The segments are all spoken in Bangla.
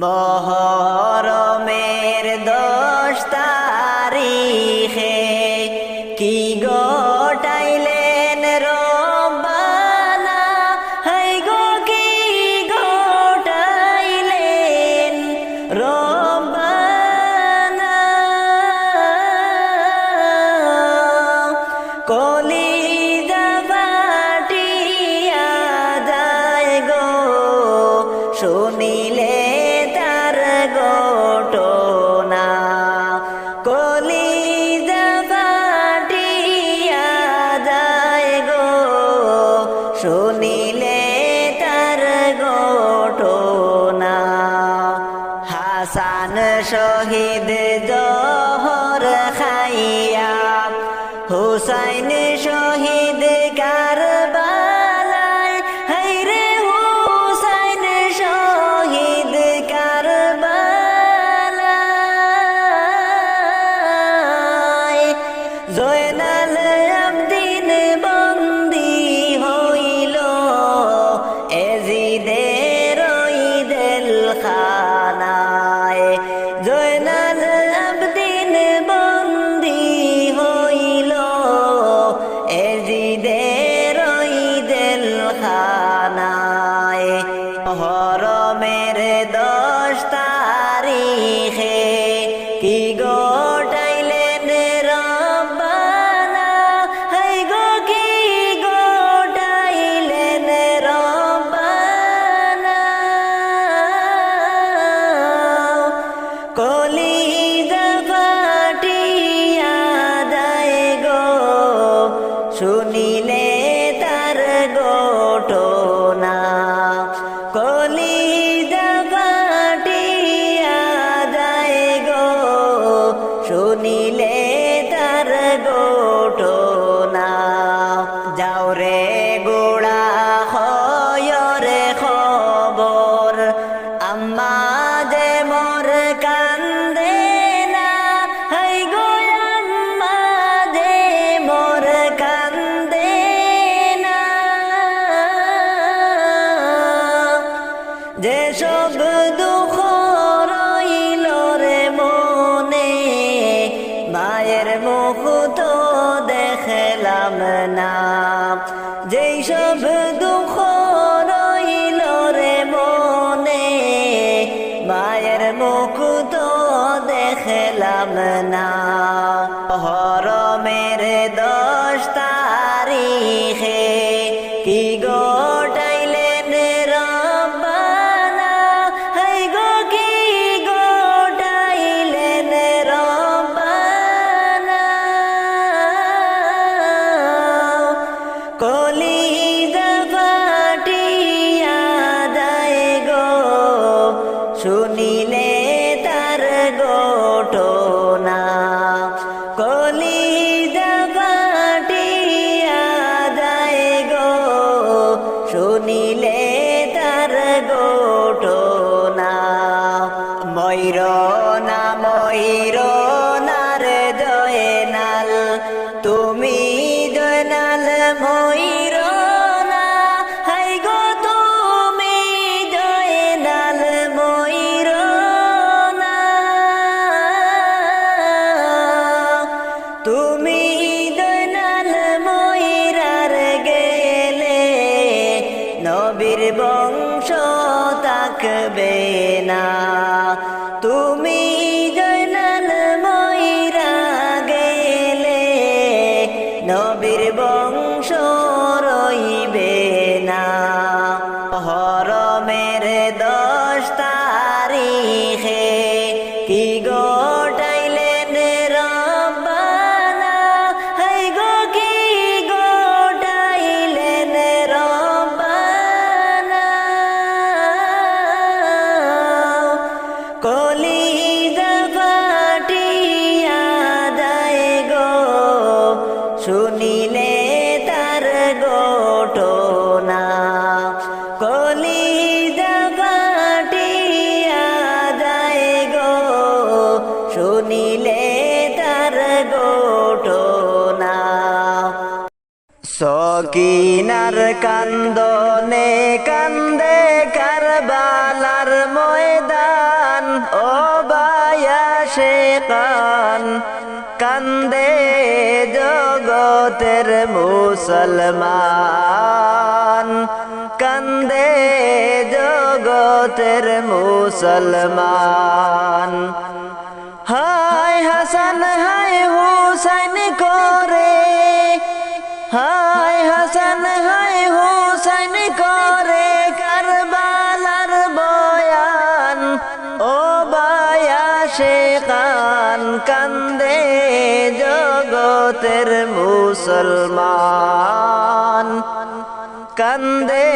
نہارا ঘটনা হাসান শহীদ জ মুখ তো দেখলাম না নিলে তার গো নবীর বল ছিলে তার গোটনা। সকিনার কান্দনে কান্দে কারবালার ময়দান, ও বায়াসে কান কান্দে জগতের মুসলমান। কান্দে জগতের মুসলমান। হায় হাসান, হায় হুসাইন করে। হায় হাসান, হায় হুসাইন করে। কারবালার বয়ান, ও বায়া শেখান কান্দে জগতের মুসলমান। কান্দে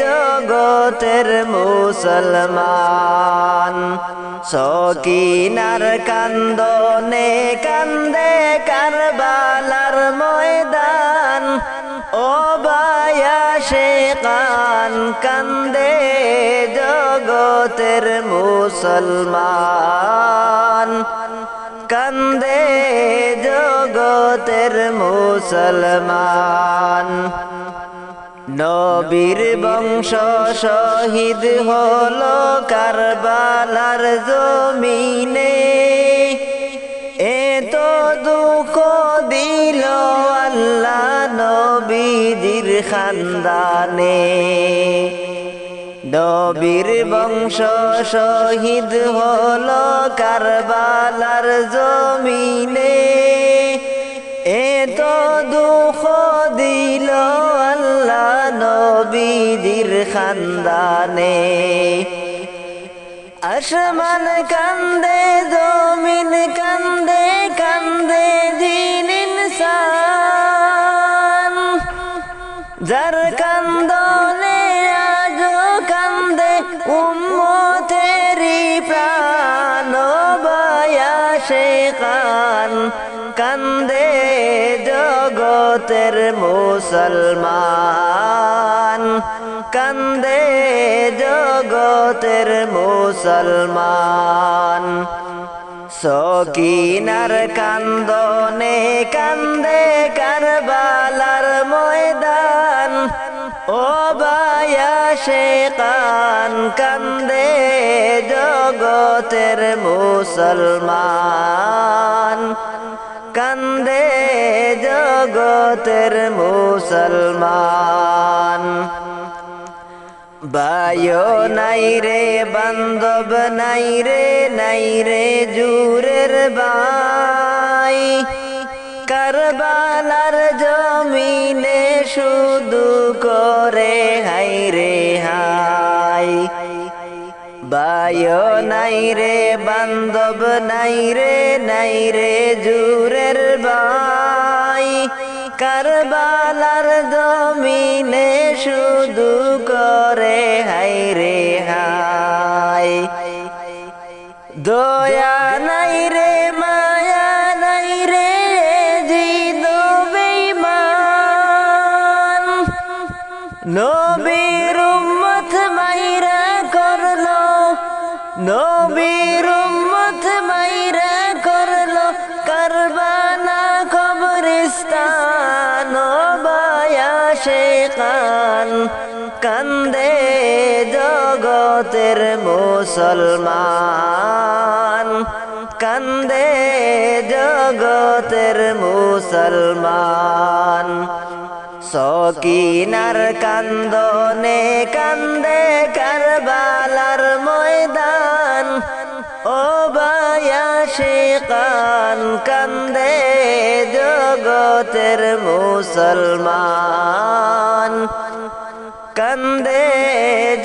জগতের মুসলমান। সকিনার কান্দনে কান্দে কারবালার ময়দান। ও বায়া শেখান কান্দে জগতের মুসলমান। কান্দে জগতের মুসলমান। নবীর বংশ শহীদ হলো কারবালার জমিনে। এত দুঃখ দিল আল্লাহ নবীজির খানদানে। নবীর বংশ শহীদ হলো কারবালার জমিনে। খানদানে। আসমান কান্দে, জমিন কান্দে কান্দে জিন ইনসান। যার কান্দনে আজো কান্দে উম্মতেরি প্রাণ বায়া শেখান কান্দে জগতের মুসলমান। কান্দে জগতের মুসলমান। সকিনার কান্দনে কান্দে কারবালার ময়দান। ও বায়া শেখান কান্দে জগতের মুসলমান। কান্দে জগতের মুসলমান। বায়ো নাই রে, বান্ধব নাই রে নাই রে জুরের বাই। কারবালার জমিনে শুধু করে হাই রে হাই। বায়ো নাই রে, বান্ধব নাই রে নাই রে জুরের বাই। কারবালার জমিনে শুধু করে হাই রে হাই দয়া নাই রে মুসলমান, কান্দে জগতের মুসলমান। সকিনার কান্দনে কান্দে কারবালার ময়দান, ও বায়া শেখান, কান্দে জগতের মুসলমান। কান্দে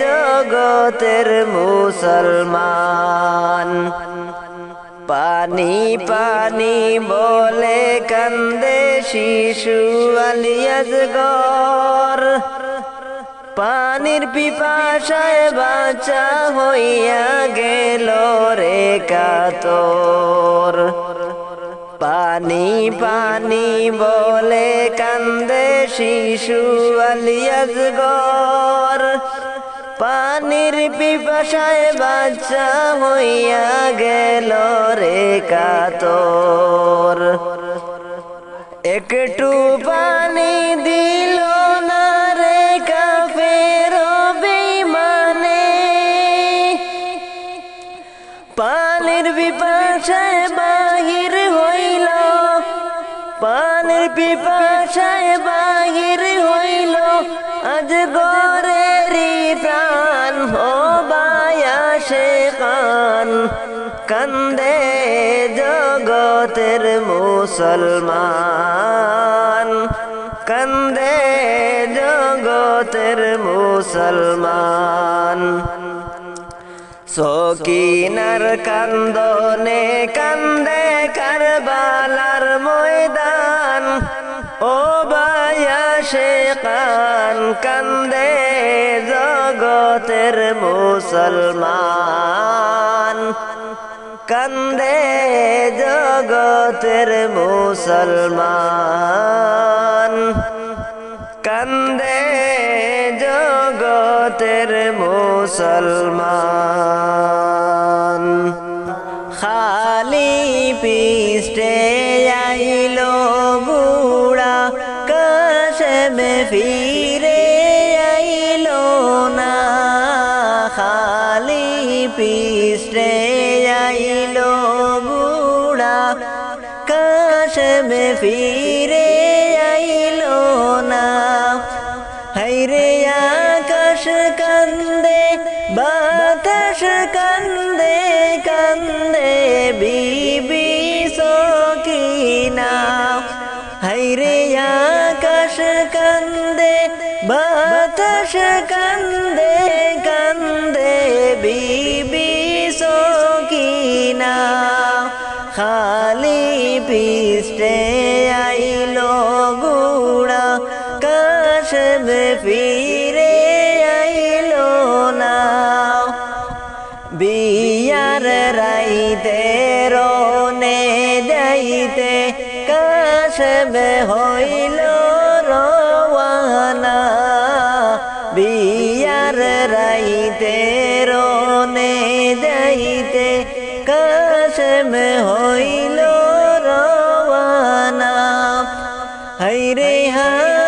জগতের মুসলমান। পানি পানি বলে কান্দে শিশু আলিয়াজ গর পানির পিপাসায় বাঁচা হইয়া গেল রে কাতর। পানি পানি বলে কান্দে শিশু আলিয়াজ গর। পানির পিপাসায় বাচ্চা হইয়া গেল রে কাতর। একটু পানি দিল না রে কাফের বেইমানে পানির বিপাশায় পিপাসায় বাহির হইল, আজ গরেরি প্রাণ ও বায়াসে কান। কান্দে জগতের মুসলমান। কান্দে জগতের মুসলমান। সকিনার কান্দনে কান্দে কারবালার ময়দান। ও বায়াসে কান কান্দে জগতের মুসলমান। কান্দে জগতের মুসলমান। কান্দে জগতের মুসলমান। কাশমে ফিরে আইলো না। হাইরে আকাশ কান্দে, বাতাস কান্দে কান্দে বিবি সকিনা। হাইরে আকাশ কান্দে, বাতাস কান্দে কান্দে বিবি হইল রওয়ানা বিয়ার রাইতে রনে যাইতে কাশমে হইল রওয়ানা। হাইরে হাতে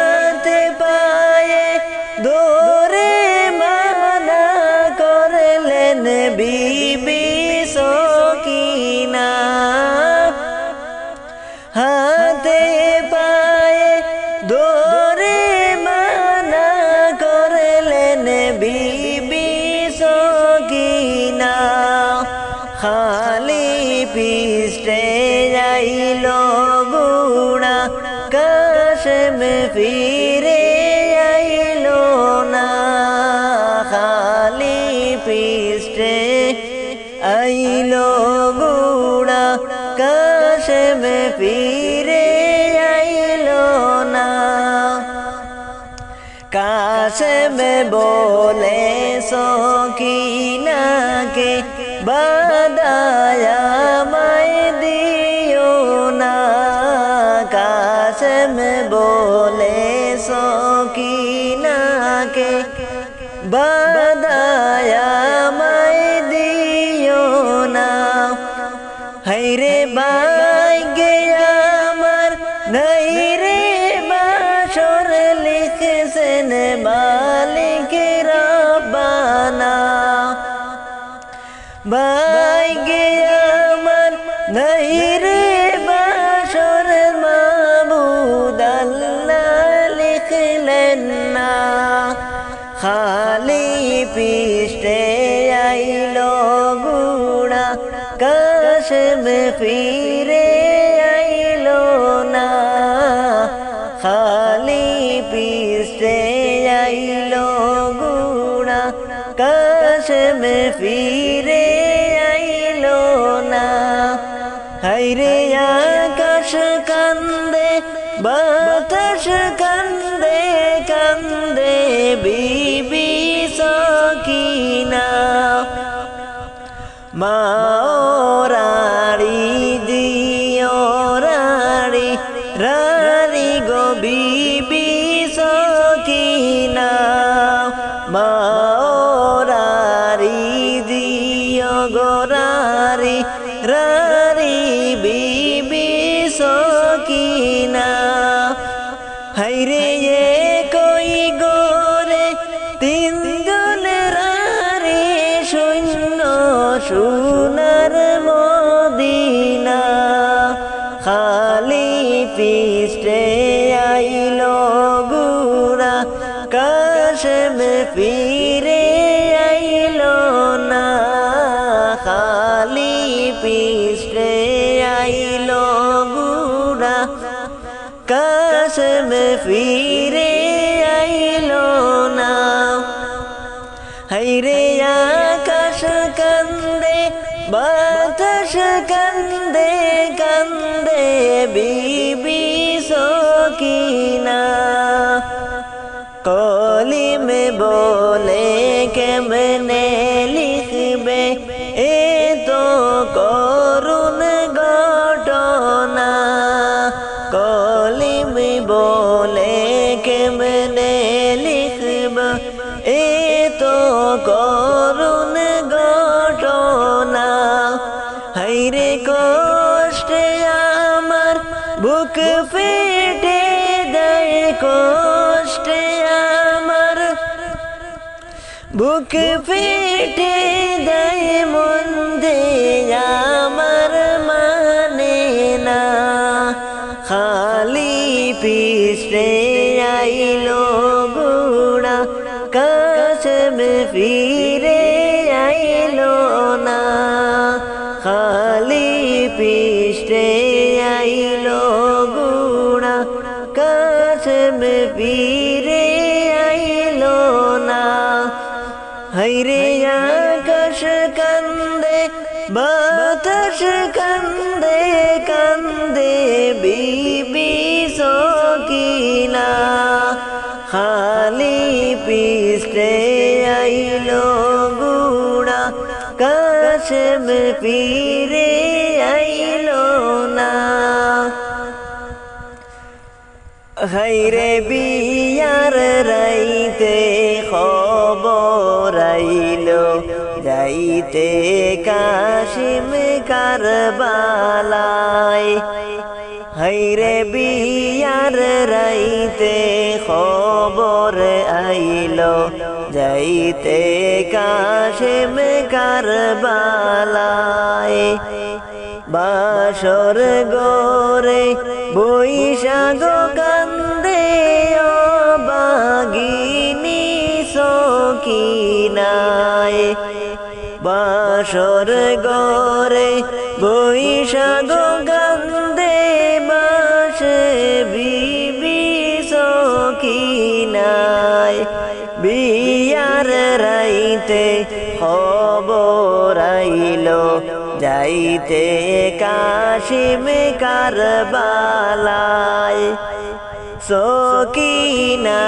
কাশমে ফিরে আইলো না? কাশমে বলে সকিনাকে বাই গে আমার নাই রে বাসর মাবুদ আল্লাহ লিখলেন না খালি পিষ্টে আইলো গুড়া কাশমে ফিরে আইলো না খালি পিষ্টে আইলো গুড়া কাশমে ফিরে Mom. ফিরে আইল গুড়া কাশেমে ফিরে আইল না খালি পিছরে আইল গুড়া কাশেমে ফিরে Oh. could be ফিরে আইলো না। হাইরে বিয়ার রাইতে খবর আইলো। যাইতে কাশিম কারবালায়। হাইরে বিয়ার রাইতে খবর আইলো। যাইতে কাশিম কারবালায় বাসর গোরে বৈশাখ কান্দে ও বাগিনী সকিনায় বাসর গোরে বৈশাখ কান্দে বাস বিবি সকিনায় রাইতে খবর আইলো, যাইতে কাশিম কারবালায়। সকিনা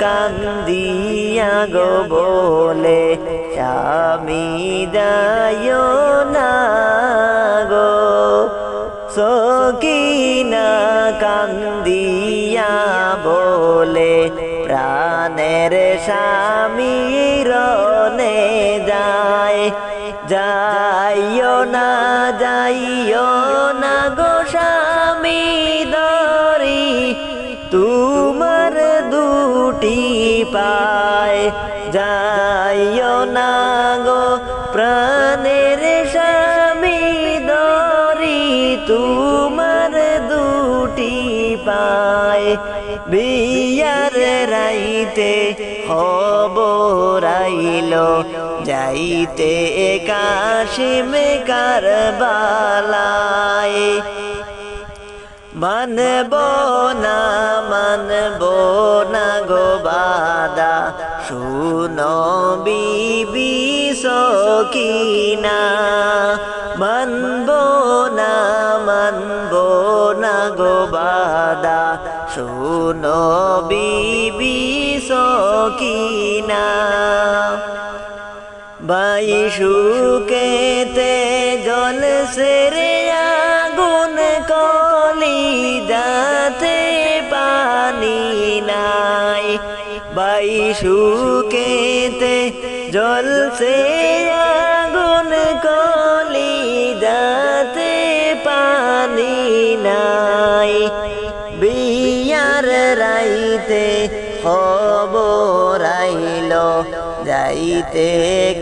কান্দিয়া গো বলে, স্বামী দায় গো। সকিনা কান্দিয়া বলে, প্রাণের স্বামী যাইও না গো স্বামী দরি, তোমার দুটি পায় যাইও না গো প্রাণের স্বামী দরি, তোমার দুটি পায় বিয়ার রাইতে আইলো যাইতে কাশিম কারবালায়। মানব না মানব না গো বাদা। শুনো বিবি সকিনা মানব না মানব না গো বাদা। শুনো বিবি সুকেতে জল সেরে আগুন কলি যাতে পানি নাই। বাই সুকেতে জল সে আগুন কলি যাতে পানি নাই। বিয়ার রাইতে আইলো যাইতে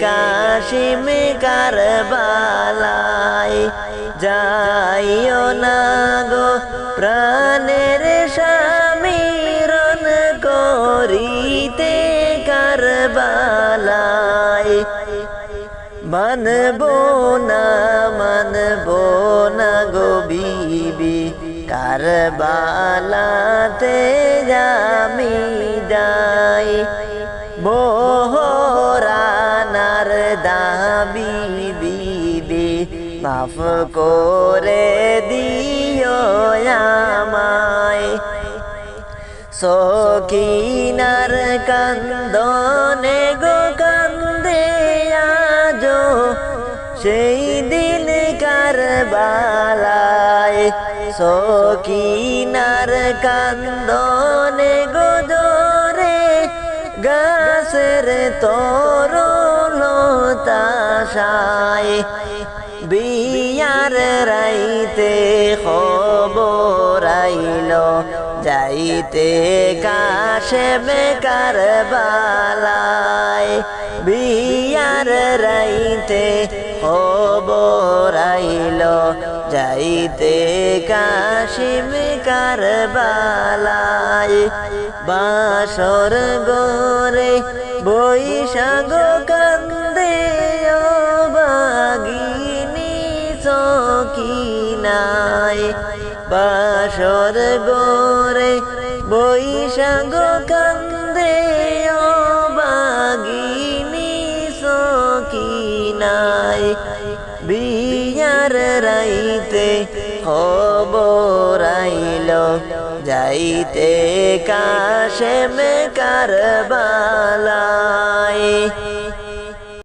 কাশিম কারবালায় যাইও না গো, প্রাণের স্বামীরন করিতে কারবালায়। মানব না মানব না গো বিবি, কারবালাতে আমি যাই। দাবি বিবি মাফ করে দিও আমায়। সকিনার কান্দনে গো কান্দে আজো, সেই দিন কারবালায়। সকিনার কান্দনে গো জোরে, গাছের তরলতাশায় বিয়ার রাইতে খবর আইল যাইতে কাশে বেকার বালায় বিয়ার রাইতে খবর আইল যাইতে কাশিম কারবালায় বাসর গোরে বৈশাখ কান্দে বাসর গোরে বৈশাখ কান্দে ও বাগিনী সকিনায় বিয়ার রাইতে খবর আইল যাইতে কাশেম কারবালায়।